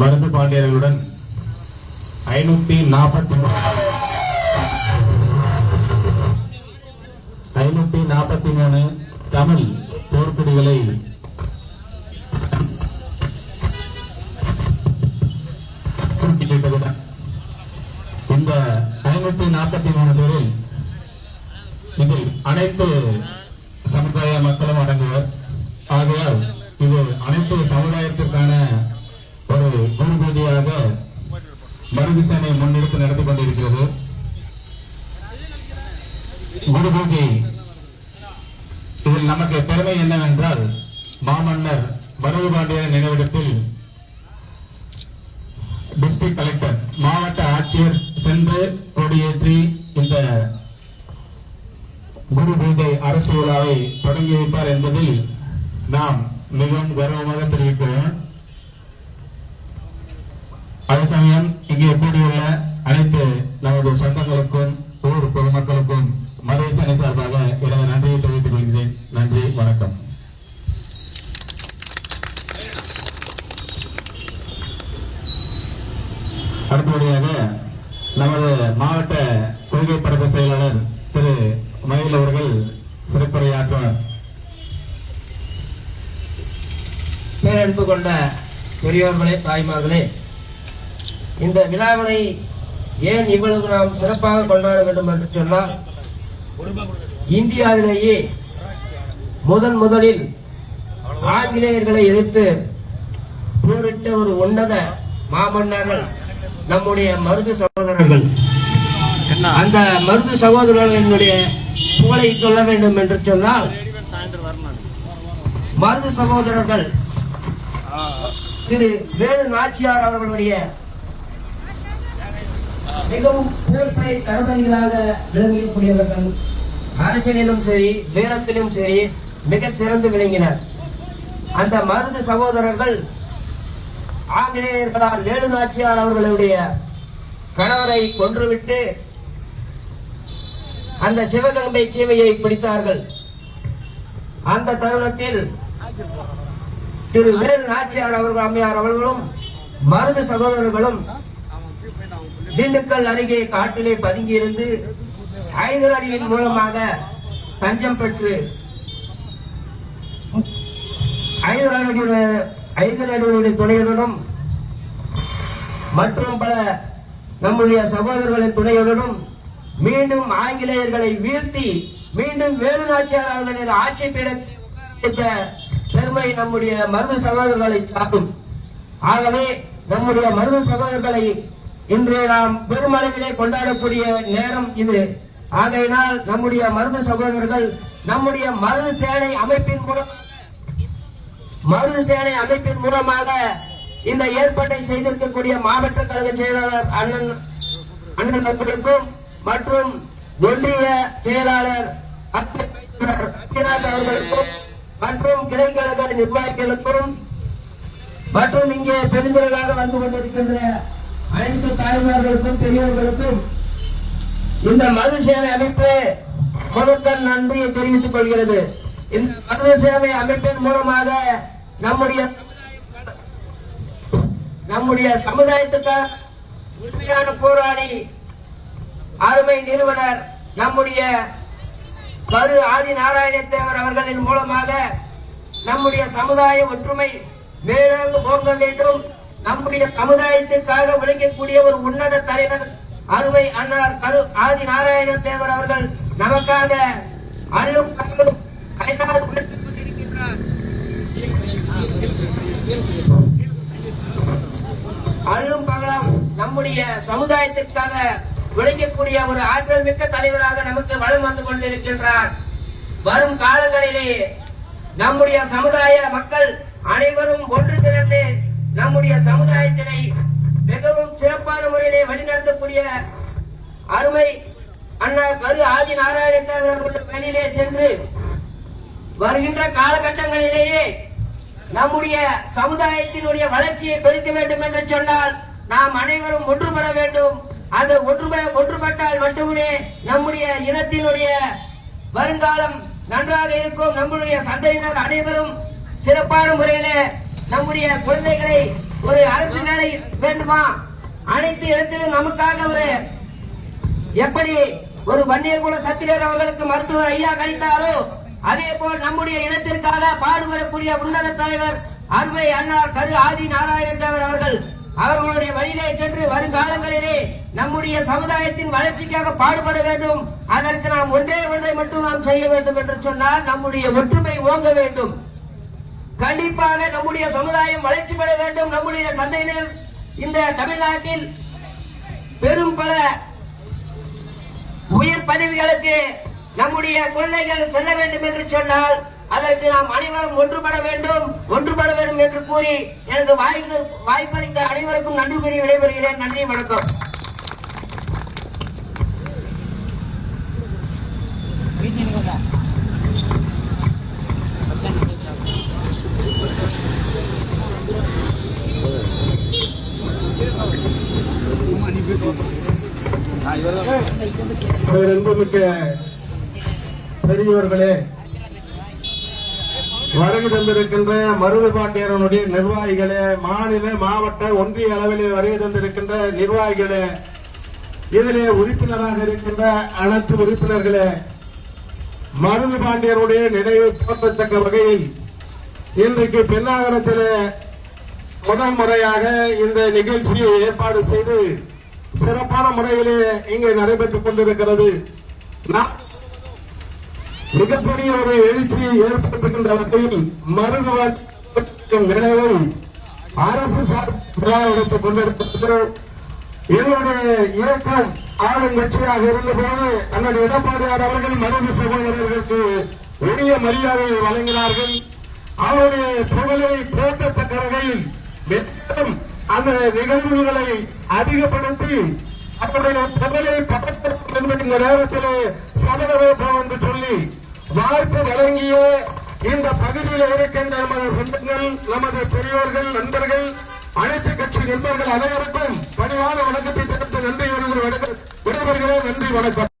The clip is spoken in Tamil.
மருந்து பாண்டியர்களுடன் ஐநூத்தி நாற்பத்தி ஐநூத்தி நாற்பத்தி மூணு தமிழ் போர்க்குடிகளை குறிப்பிட்டிருக்கிறது. இந்த ஐநூத்தி நாற்பத்தி மூணு பேரில் இதில் அனைத்து சமுதாய மக்களும் அடங்குவர் ஆகையால் இது அனைத்து சமுதாயத்திற்கான ஒரு குரு பூஜையாக மருதிசனை முன்னிறுத்தி நடத்தி கொண்டிருக்கிறது குரு பூஜை இதில் நமக்கு பெருமை என்னவென்றால் மாமன்னர் பரவு பாண்டியர் நினைவிடத்தில் டிஸ்ட்ரிக்ட் கலெக்டர் மாவட்ட ஆட்சியர் சென்று கொடியேற்றி இந்த குரு பூஜை அரசு விழாவை தொடங்கி வைப்பார் என்பதில் நாம் மிகவும் கர்வமாக தெரிவிக்கிறோம். அதே சமயம் இங்கே கூடியுள்ள அனைத்து நமது சொந்தங்களுக்கும் ஊர் பொதுமக்களுக்கும் மதேசனை சார்பாக எனது நன்றியை தெரிவித்துக் கொள்கிறேன் நன்றி வணக்கம் அடுத்தபடியாக நமது மாவட்ட கொள்கை பரப்பு செயலாளர் திரு மயில் அவர்கள் சிறப்புரையாற்றுவார் பேரன்பு கொண்ட பெரியோர்களே தாய்மார்களே இந்த விழாவினை ஏன் இவ்வளவு நாம் சிறப்பாக கொண்டாட வேண்டும் என்று சொன்னால் இந்தியாவிலேயே முதன் முதலில் ஆங்கிலேயர்களை எதிர்த்து போரிட்ட ஒரு உன்னத மாமன்னர்கள் நம்முடைய மருது சகோதரர்கள். அந்த மருது சகோதரர்களுடைய புகழை சொல்ல வேண்டும் என்று சொன்னால் மருது சகோதரர்கள் திரு வேணு நாச்சியார் அவர்களுடைய மிகவும் போர்ப்படை தளபதிகளாக விளங்கக்கூடியவர்கள். அரசியலிலும் சரி வீரத்திலும் சரி மிகச் சிறந்து விளங்கினர். அந்த மருது சகோதரர்கள் ஆங்கிலேயர்களால் வேணு நாச்சியார் அவர்களுடைய கணவரை கொன்றுவிட்டு அந்த சிவகங்கை சீமையை பிடித்தார்கள். அந்த தருணத்தில் திரு வேலு நாச்சியார் அவர்கள் அம்மையார் அவர்களும் மருது சகோதரர்களும் திண்டுக்கல் அருகே காட்டிலே பதுங்கியிருந்து ஐதர் அடியின் மூலமாக தஞ்சம் பெற்று ஐதர் அடியுடைய ஐந்து அடியுடைய துணையுடனும் மற்றும் பல நம்முடைய சகோதரர்களின் துணையுடனும் மீண்டும் ஆங்கிலேயர்களை வீழ்த்தி மீண்டும் வேலு நாச்சியாளர்களின் ஆட்சி பீடத்தில் பெருமை நம்முடைய மருது சகோதரர்களை சாரும் ஆகவே நம்முடைய மருது சகோதரர்களை இன்று நாம் பெருமளவிலே கொண்டாடக்கூடிய நேரம் இது. ஆகையினால் நம்முடைய மருது சகோதரர்கள் நம்முடைய மருது சேனை அமைப்பின் மூலம் மறுசேனை அமைப்பின் மூலமாக இந்த ஏற்பாட்டை செய்திருக்கக்கூடிய மாவட்ட கழக செயலாளர் அண்ணன் அண்ணன் அவர்களுக்கும் மற்றும் ஒன்றிய செயலாளர் அத்திநாத் அவர்களுக்கும் மற்றும் கிளைக்கழக நிர்வாகிகளுக்கும் மற்றும் இங்கே பெருந்திரளாக வந்து கொண்டிருக்கின்ற அனைத்து தாய்மார்களுக்கும் பெரியவர்களுக்கும் இந்த மது சேவை அமைப்பு முதற்கண் நன்றியை தெரிவித்துக் கொள்கிறது. இந்த மது சேவை அமைப்பின் மூலமாக நம்முடைய நம்முடைய சமுதாயத்துக்கு உண்மையான போராளி அருமை நிறுவனர் நம்முடைய கரு ஆதி நாராயணத்தேவர் அவர்களின் மூலமாக நம்முடைய சமுதாய ஒற்றுமை மேலாங்கு போங்க வேண்டும். நம்முடைய சமுதாயத்திற்காக உழைக்கக்கூடிய ஒரு உன்னத தலைவர் அருமை அண்ணார் கரு ஆதி நாராயண தேவர் அவர்கள் நமக்காக அல்லும் பகலும் அயராது உழைத்துக் கொண்டிருக்கின்றார் அல்லும் பகலும் நம்முடைய சமுதாயத்திற்காக உழைக்கக்கூடிய ஒரு ஆற்றல் மிக்க தலைவராக நமக்கு வளம் வந்து கொண்டிருக்கின்றார். வரும் காலங்களிலே நம்முடைய சமுதாய மக்கள் அனைவரும் ஒன்று திரண்டு நம்முடைய சமுதாயத்தினை மிகவும் சிறப்பான முறையிலே வழிநடத்தக்கூடிய அருமை அண்ணா கரு ஆதி நாராயணத்தேவர் வெளியிலே சென்று வருகின்ற காலகட்டங்களிலேயே நம்முடைய சமுதாயத்தினுடைய வளர்ச்சியை பெருக்க வேண்டும் என்று சொன்னால் நாம் அனைவரும் ஒன்றுபட வேண்டும். அந்த ஒன்றுபட ஒன்றுபட்டால் மட்டுமே நம்முடைய இனத்தினுடைய வருங்காலம் நன்றாக இருக்கும். நம்முடைய சந்தையினர் அனைவரும் சிறப்பான முறையில நம்முடைய குழந்தைகளை ஒரு அரசு வேலை வேண்டுமா? அனைத்து இடத்திலும் நமக்காக ஒரு எப்படி ஒரு வன்னியர் குல சத்திரியர் அவர்களுக்கு மருத்துவர் ஐயா கணித்தாரோ அதே போல் நம்முடைய இனத்திற்காக பாடுபடக்கூடிய உன்னத தலைவர் அருமை அன்னார் கரு ஆதி நாராயணன் தேவர் அவர்கள் அவர்களுடைய வழியிலே சென்று வருங்காலங்களிலே நம்முடைய சமுதாயத்தின் வளர்ச்சிக்காக பாடுபட வேண்டும். அதற்கு நாம் ஒன்றே ஒன்றை மட்டும் நாம் செய்ய வேண்டும் என்று சொன்னால் நம்முடைய ஒற்றுமை ஓங்க வேண்டும். கண்டிப்பாக நம்முடைய சமுதாயம் வளர்ச்சி பெற வேண்டும். நம்முடைய சந்தையினர் இந்த தமிழ்நாட்டில் பெரும் பல உயர் பதவிகளுக்கு நம்முடைய குழந்தைகள் செல்ல வேண்டும் என்று சொன்னால் அதற்கு நாம் அனைவரும் ஒன்றுபட வேண்டும் ஒன்றுபட வேண்டும் என்று கூறி எனக்கு வாய்ப்பு வாய்ப்பளித்த அனைவருக்கும் நன்றி கூறி விடைபெறுகிறேன். நன்றி வணக்கம். பெரியவர்களே வருகை தந்திருக்கின்ற மருது பாண்டியரனுடைய நிர்வாகிகளே மாநில மாவட்ட ஒன்றிய அளவிலே வருகை தந்திருக்கின்ற நிர்வாகிகளே இதிலே உறுப்பினராக இருக்கின்ற அனைத்து உறுப்பினர்களே மருது பாண்டியருடைய நினைவு போற்றத்தக்க வகையில் இன்றைக்கு பெண்ணாகரத்தில் முதல் முறையாக இந்த நிகழ்ச்சியை ஏற்பாடு செய்து சிறப்பான முறையிலே இங்கே நடைபெற்றுக் கொண்டிருக்கிறது. நான் மிகப்பெரிய ஒரு எழுச்சியை ஏற்படுத்துகின்ற வகையில் மருதுவன் நினைவை அரசு சார்பாக எடுத்துக் கொண்டிருக்கிறது. என்னுடைய இயக்கம் ஆளும் கட்சியாக இருந்தபோது அண்ணன் எடப்பாடியார் அவர்கள் மருது சகோதரர்களுக்கு உரிய மரியாதையை வழங்கினார்கள். அவருடைய புகழை போற்றத்தக்க வகையில் மேலும் அந்த நிகழ்வுகளை அதிகப்படுத்தி அவருடைய புகழை பக்கத்தில் இந்த நேரத்திலே சமர வைப்போம் என்று சொல்லி வாய்ப்பு வழங்கிய இந்த பகுதியில் இருக்கின்ற நமது சொந்தங்கள் நமது பெரியோர்கள் நண்பர்கள் அனைத்து கட்சி நண்பர்கள் அனைவருக்கும் பணிவான வணக்கத்தை தெரிவித்து நன்றி விடைபெறுகிறோம் நன்றி வணக்கம்.